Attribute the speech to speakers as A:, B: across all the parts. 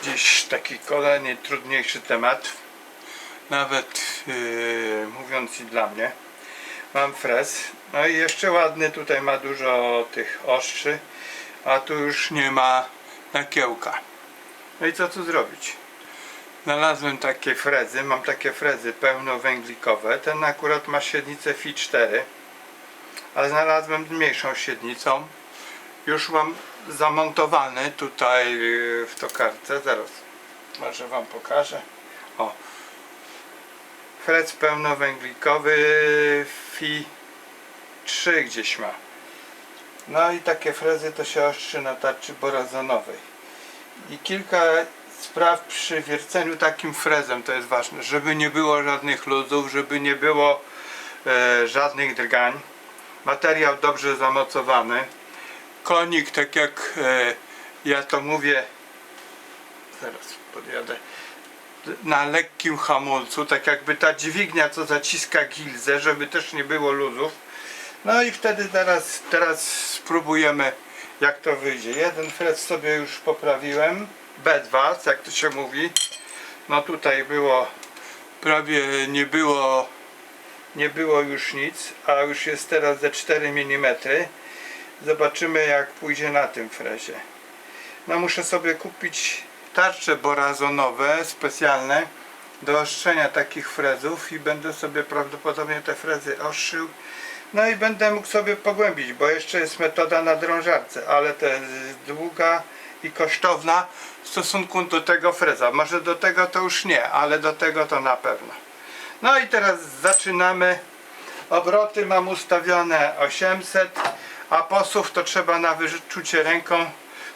A: Dziś taki kolejny trudniejszy temat. Nawet yy, mówiąc i dla mnie. Mam frez. No i jeszcze ładny, tutaj ma dużo tych ostrzy, a tu już nie ma nakiełka. No i co tu zrobić? Znalazłem takie frezy, mam takie frezy pełnowęglikowe. Ten akurat ma średnicę Fi 4, ale znalazłem z mniejszą średnicą. Już mam zamontowany tutaj yy, w tokarce. Zaraz, może Wam pokażę. O, frez pełnowęglikowy Fi 3 gdzieś ma. No i takie frezy to się ostrzy na tarczy borazonowej. I kilka spraw przy wierceniu takim frezem to jest ważne, żeby nie było żadnych luzów, żeby nie było e, żadnych drgań. Materiał dobrze zamocowany. Konik, tak jak e, ja to mówię, zaraz podjadę, na lekkim hamulcu, tak jakby ta dźwignia, co zaciska gilzę, żeby też nie było luzów. No i wtedy teraz, teraz spróbujemy jak to wyjdzie. Jeden frez sobie już poprawiłem, bez was, jak to się mówi. No tutaj było, prawie nie było, nie było już nic, a już jest teraz ze 4 mm. Zobaczymy jak pójdzie na tym frezie. No muszę sobie kupić tarcze borazonowe specjalne do ostrzenia takich frezów i będę sobie prawdopodobnie te frezy ostrzył. No i będę mógł sobie pogłębić, bo jeszcze jest metoda na drążarce, ale to jest długa i kosztowna w stosunku do tego freza. Może do tego to już nie, ale do tego to na pewno. No i teraz zaczynamy. Obroty mam ustawione 800, a posów to trzeba na wyczucie ręką.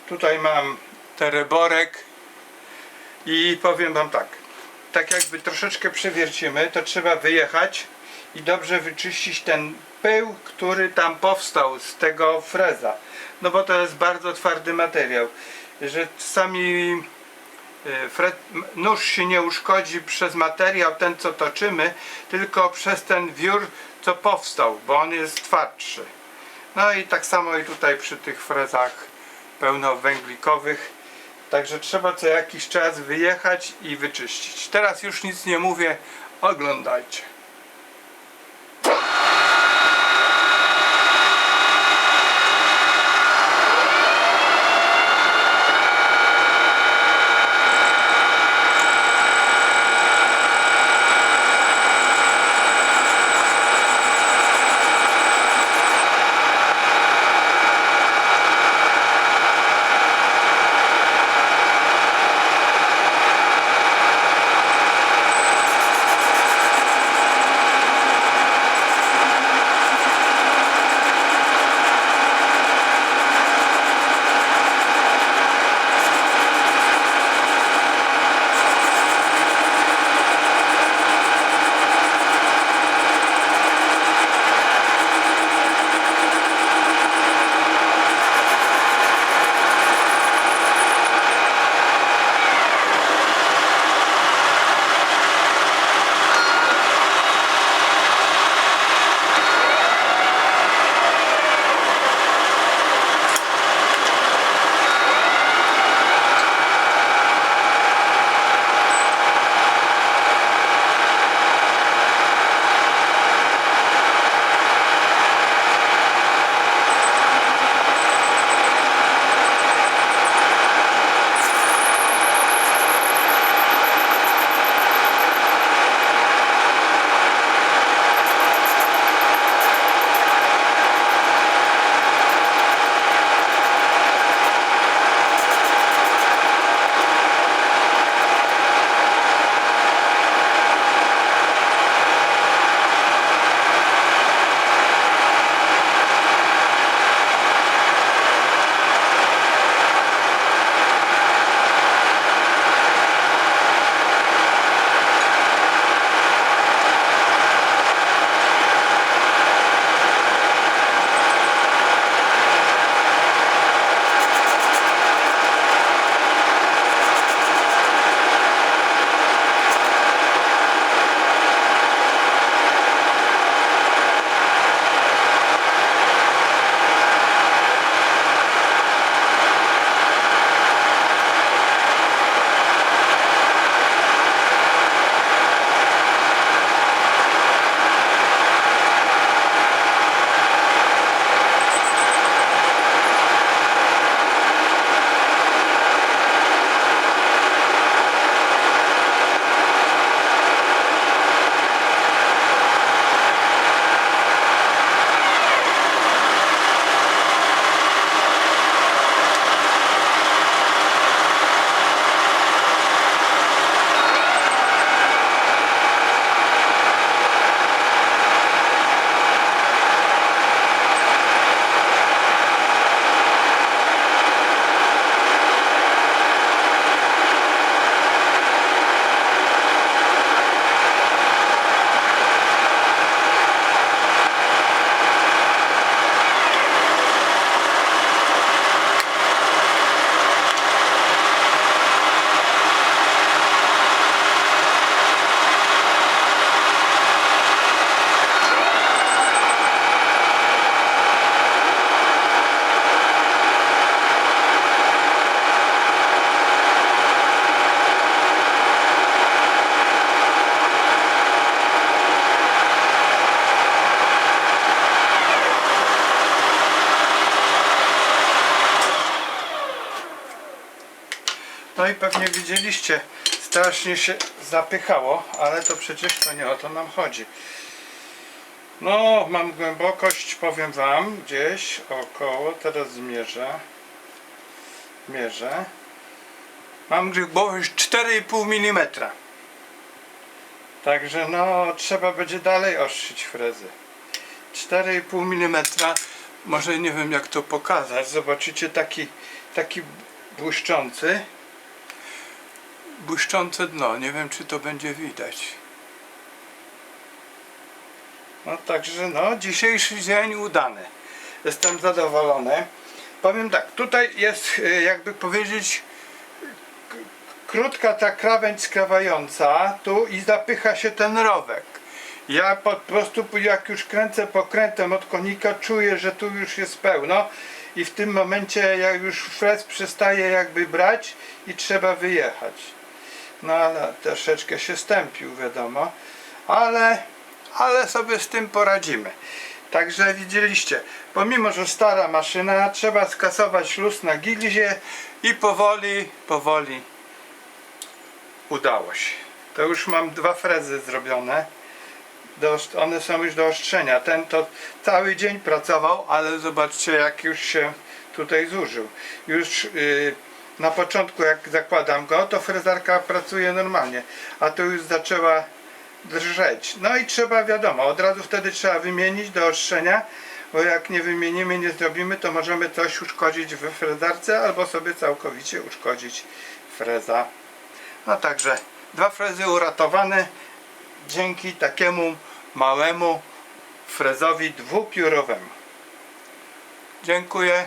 A: Tutaj mam tereborek i powiem wam tak. Tak jakby troszeczkę przewiercimy, to trzeba wyjechać i dobrze wyczyścić ten pył, który tam powstał z tego freza. No bo to jest bardzo twardy materiał. Że czasami e, nóż się nie uszkodzi przez materiał ten co toczymy, tylko przez ten wiór co powstał, bo on jest twardszy. No i tak samo i tutaj przy tych frezach pełnowęglikowych. Także trzeba co jakiś czas wyjechać i wyczyścić. Teraz już nic nie mówię, oglądajcie. No i pewnie widzieliście, strasznie się zapychało, ale to przecież to nie o to nam chodzi. No, mam głębokość, powiem wam, gdzieś około, teraz zmierzę. Mierzę. Mam głębokość 4,5 mm. Także no, trzeba będzie dalej ostrzyć frezy. 4,5 mm. Może nie wiem jak to pokazać. Zobaczycie taki, taki błyszczący. Błyszczące dno. Nie wiem czy to będzie widać. No także no, dzisiejszy dzień udany. Jestem zadowolony. Powiem tak, tutaj jest y, jakby powiedzieć krótka ta krawędź skrawająca tu i zapycha się ten rowek. Ja po prostu jak już kręcę pokrętem od konika czuję, że tu już jest pełno i w tym momencie jak już frez przestaje jakby brać i trzeba wyjechać. No ale troszeczkę się stępił wiadomo, ale, ale sobie z tym poradzimy. Także widzieliście, pomimo że stara maszyna, trzeba skasować luz na gilzie i powoli, powoli udało się. To już mam dwa frezy zrobione. Do, one są już do ostrzenia. Ten to cały dzień pracował, ale zobaczcie jak już się tutaj zużył. Już yy, na początku jak zakładam go, to frezarka pracuje normalnie, a tu już zaczęła drżeć. No i trzeba wiadomo, od razu wtedy trzeba wymienić do ostrzenia, bo jak nie wymienimy, nie zrobimy, to możemy coś uszkodzić w frezarce albo sobie całkowicie uszkodzić freza. No także dwa frezy uratowane dzięki takiemu małemu frezowi dwupiórowemu. Dziękuję.